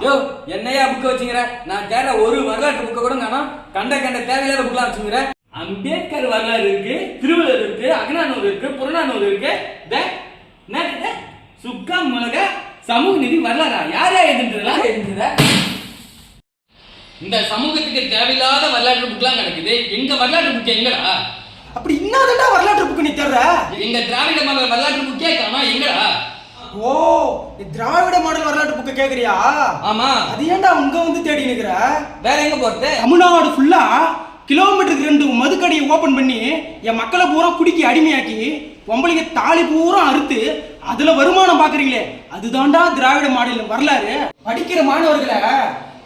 யோ என்னையா புக்க வச்சுங்கிற நான் தேட ஒரு வரலாற்று புக்க கூட காணோம் கண்ட கண்ட தேவையில்லாத புக்கெல்லாம் வச்சுங்கிற அம்பேத்கர் வரலாறு இருக்கு திருவள்ளுவர் இருக்கு அகநானூறு இருக்கு புறநானூறு இருக்கு. என்ன சுக்கா மிளகா சமூக நீதி வரலாறா? யார் எழுதுன்றதெல்லாம் எழுதுற இந்த சமூகத்துக்கு தேவையில்லாத வரலாற்று புக்லாம் கிடக்குது. எங்க வரலாற்று புக் எங்கடா? அப்படி இன்னாதடா வரலாற்று புக்கு நீ தேடுற? எங்க திராவிட மலர் வரலாற்று புக்கே காணோம் எங்கடா? ஓ திராவிட மாடல் வரலாற்று புக்கு கேக்குறியா? ஆமா. அது ஏன்டா உங்க வந்து தேடி நிக்கிற? வேற எங்க போறது? தமிழ்நாடு ஃபுல்லா கிலோமீட்டருக்கு ரெண்டு மதுக்கடையை ஓபன் பண்ணி என் மக்களை பூரா குடிக்கி அடிமையாக்கி பொம்பளைங்க தாலி பூரா அறுத்து அதுல வருமானம் பாக்குறீங்களே அதுதான்டா திராவிட மாடல் வரலாறு. படிக்கிற மாணவர்களை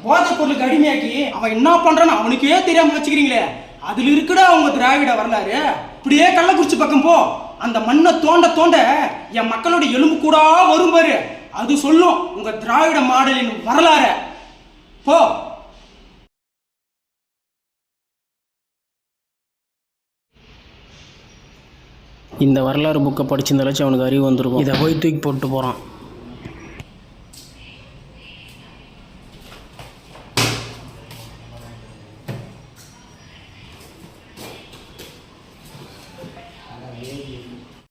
போதைப் பொருளுக்கு அடிமையாக்கி அவன் என்ன பண்றான்னு அவனுக்கே தெரியாம வச்சுக்கிறீங்களே. அதுல இருக்குடா அவங்க திராவிட வரலாறு. இப்படியே கள்ளக்குறிச்சி பக்கம் போ. அந்த மண்ணை தோண்ட தோண்ட என் மக்களோட எலும்பு கூட வரும் பாரு. அது சொல்லும் உங்க திராவிட மாடலின் வரலாறு. போ. இந்த வரலாறு புக்கை படிச்சிருந்தாலும் அவனுக்கு அறிவு வந்திருக்கும் இதை போய் தூக்கி போட்டு போகிறான்